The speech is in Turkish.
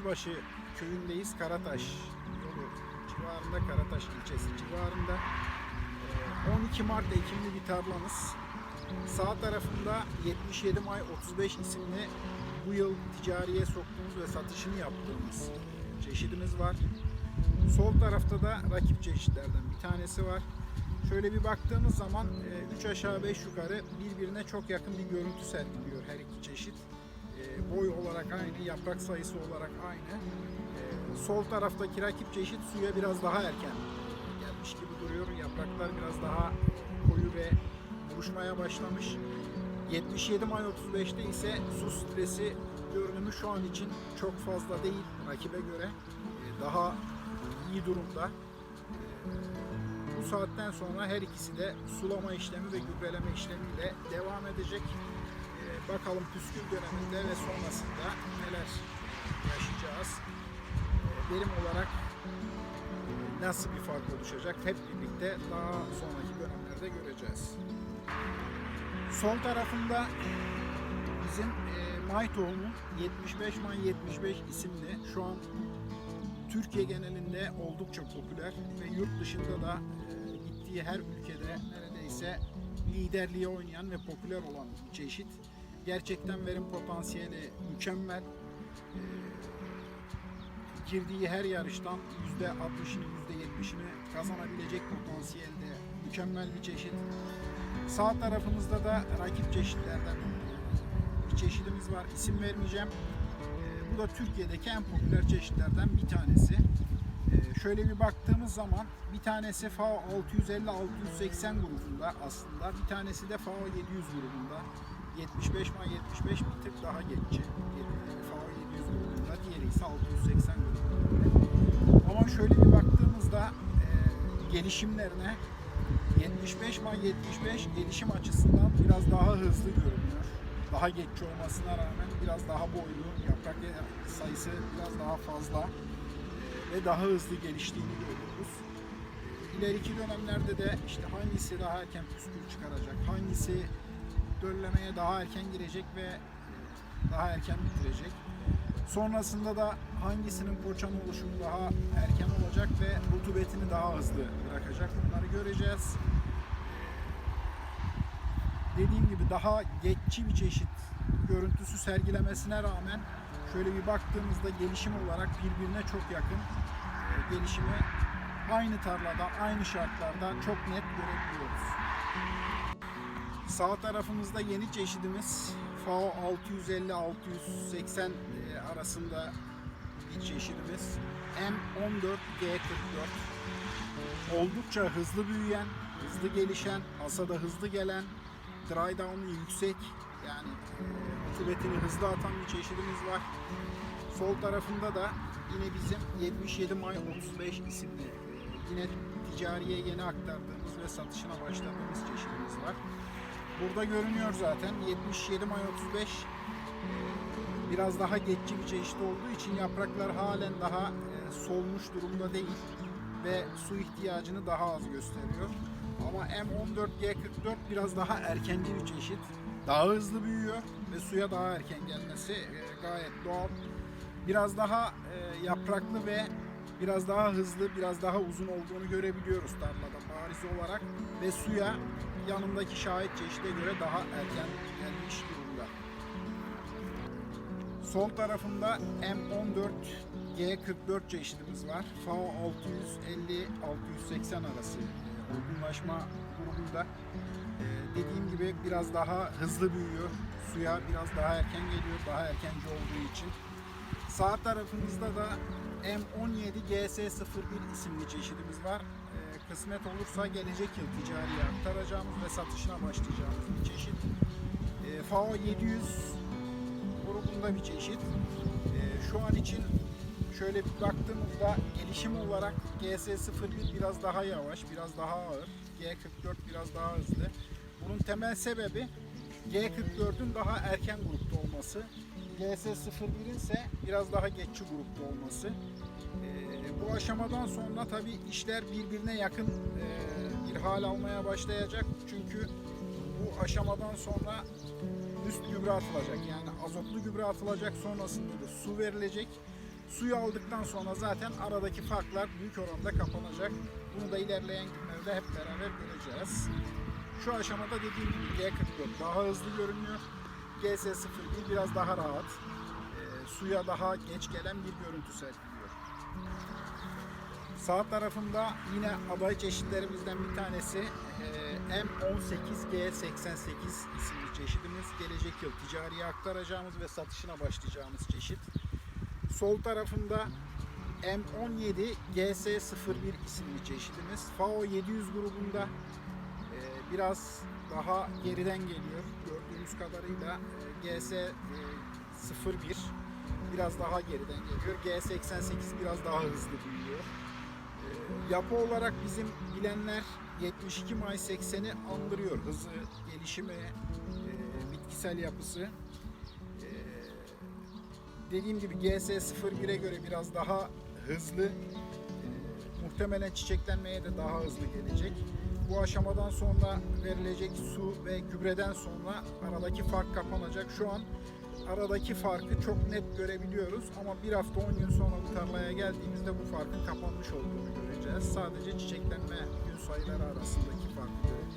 Yüzbaşı köyündeyiz. Karataş yolu civarında, Karataş ilçesi civarında. Ee, 12 Mart ekimli bir tarlamız. Sağ tarafında 77 May 35 isimli bu yıl ticariye soktuğumuz ve satışını yaptığımız çeşidimiz var. Sol tarafta da rakip çeşitlerden bir tanesi var. Şöyle bir baktığımız zaman 3 aşağı 5 yukarı birbirine çok yakın bir görüntü sergiliyor her iki çeşit. E, Boy olarak aynı, yaprak sayısı olarak aynı. E, Sol taraftaki rakip çeşit suya biraz daha erken gelmiş gibi duruyor. Yapraklar biraz daha koyu ve buruşmaya başlamış. 77 May 35'te ise su stresi görünümü şu an için çok fazla değil rakibe göre. E, Daha iyi durumda. Bu saatten sonra her ikisi de sulama işlemi ve gübreleme işlemiyle devam edecek. Ee, bakalım püskül döneminde ve sonrasında neler yaşayacağız. Ee, verim olarak e, nasıl bir fark oluşacak hep birlikte daha sonraki dönemlerde göreceğiz. Sol tarafında bizim e, May tohumu 75 May 75 isimli şu an Türkiye genelinde oldukça popüler ve yurt dışında da e, gittiği her ülkede neredeyse liderliğe oynayan ve popüler olan çeşit. Gerçekten verim potansiyeli mükemmel. E, girdiği her yarıştan %60'ını %70'ini kazanabilecek potansiyelde mükemmel bir çeşit. Sağ tarafımızda da rakip çeşitlerden bir çeşidimiz var. İsim vermeyeceğim. Ee, Bu da Türkiye'deki en popüler çeşitlerden bir tanesi. Ee, Şöyle bir baktığımız zaman bir tanesi FAO 650-680 grubunda aslında. Bir tanesi de FAO 700 grubunda. 75 May 75 bir tık daha geçici. FAO 700 grubunda. Diğeri ise 680 grubunda. Ama şöyle bir baktığımızda e, gelişimlerine 75 May 75 gelişim açısından biraz daha hızlı görünüyor. Daha geç olmasına rağmen biraz daha boylu, yaprak sayısı biraz daha fazla e, ve daha hızlı geliştiğini görüyoruz. E, İleriki dönemlerde de işte hangisi daha erken püskül çıkaracak, hangisi döllemeye daha erken girecek ve daha erken bitirecek. Sonrasında da hangisinin poçan oluşumu daha erken olacak ve rutubetini daha hızlı bırakacak bunları göreceğiz. Dediğim gibi daha geçici bir çeşit görüntüsü sergilemesine rağmen şöyle bir baktığımızda gelişim olarak birbirine çok yakın e, gelişimi aynı tarlada, aynı şartlarda çok net görebiliyoruz. Sağ tarafımızda yeni çeşidimiz FAO 650-680 e, arasında bir çeşidimiz M14G44 oldukça hızlı büyüyen, hızlı gelişen, hasada hızlı gelen, dry down'u yüksek yani e, rutubetini hızlı atan bir çeşidimiz var. Sol tarafında da yine bizim 77 May 35 isimli e, yine ticariye yeni aktardığımız ve satışına başladığımız çeşidimiz var. Burada görünüyor zaten 77 May 35 biraz daha geçici bir çeşit olduğu için yapraklar halen daha e, solmuş durumda değil ve su ihtiyacını daha az gösteriyor. Ama M14G44 biraz daha erkenci bir çeşit. Daha hızlı büyüyor ve suya daha erken gelmesi e, gayet doğal. Biraz daha e, yapraklı ve biraz daha hızlı, biraz daha uzun olduğunu görebiliyoruz tarlada bariz olarak ve suya yanındaki şahit çeşide göre daha erken gelmiş durumda. Sol tarafında M14 G44 çeşidimiz var. FAO 650-680 arası olgunlaşma grubunda. E, dediğim gibi biraz daha hızlı büyüyor. Suya biraz daha erken geliyor, daha erkenci olduğu için. Sağ tarafımızda da M17 GS01 isimli çeşidimiz var. E, kısmet olursa gelecek yıl ticariye aktaracağımız ve satışına başlayacağımız bir çeşit. E, FAO 700 grubunda bir çeşit. Ee, şu an için şöyle bir baktığımızda gelişim olarak GS01 biraz daha yavaş, biraz daha ağır. G44 biraz daha hızlı. Bunun temel sebebi G44'ün daha erken grupta olması. GS01'in ise biraz daha geçici grupta olması. Ee, bu aşamadan sonra tabii işler birbirine yakın e, bir hal almaya başlayacak. Çünkü bu aşamadan sonra üst gübre atılacak. Yani azotlu gübre atılacak sonrasında da su verilecek. Suyu aldıktan sonra zaten aradaki farklar büyük oranda kapanacak. Bunu da ilerleyen günlerde hep beraber göreceğiz. Şu aşamada dediğim gibi G44 daha hızlı görünüyor. GS01 biraz daha rahat. Ee, suya daha geç gelen bir görüntü sergiliyor. Sağ tarafında yine aday çeşitlerimizden bir tanesi e, M18G88 isimli çeşidimiz. Gelecek yıl ticariye aktaracağımız ve satışına başlayacağımız çeşit. Sol tarafında M17 GS01 isimli çeşidimiz. FAO 700 grubunda e, biraz daha geriden geliyor. Gördüğünüz kadarıyla e, GS e, 01 biraz daha geriden geliyor. G88 biraz daha hızlı büyüyor. Yapı olarak bizim bilenler 72 May 80'i andırıyor. Hızı, gelişimi, e, bitkisel yapısı. E, dediğim gibi GS01'e göre biraz daha hızlı. E, muhtemelen çiçeklenmeye de daha hızlı gelecek. Bu aşamadan sonra verilecek su ve gübreden sonra aradaki fark kapanacak. Şu an aradaki farkı çok net görebiliyoruz ama bir hafta 10 gün sonra bu tarlaya geldiğimizde bu farkın kapanmış olduğunu göreceğiz. Sadece çiçeklenme gün sayıları arasındaki farkı göreceğiz.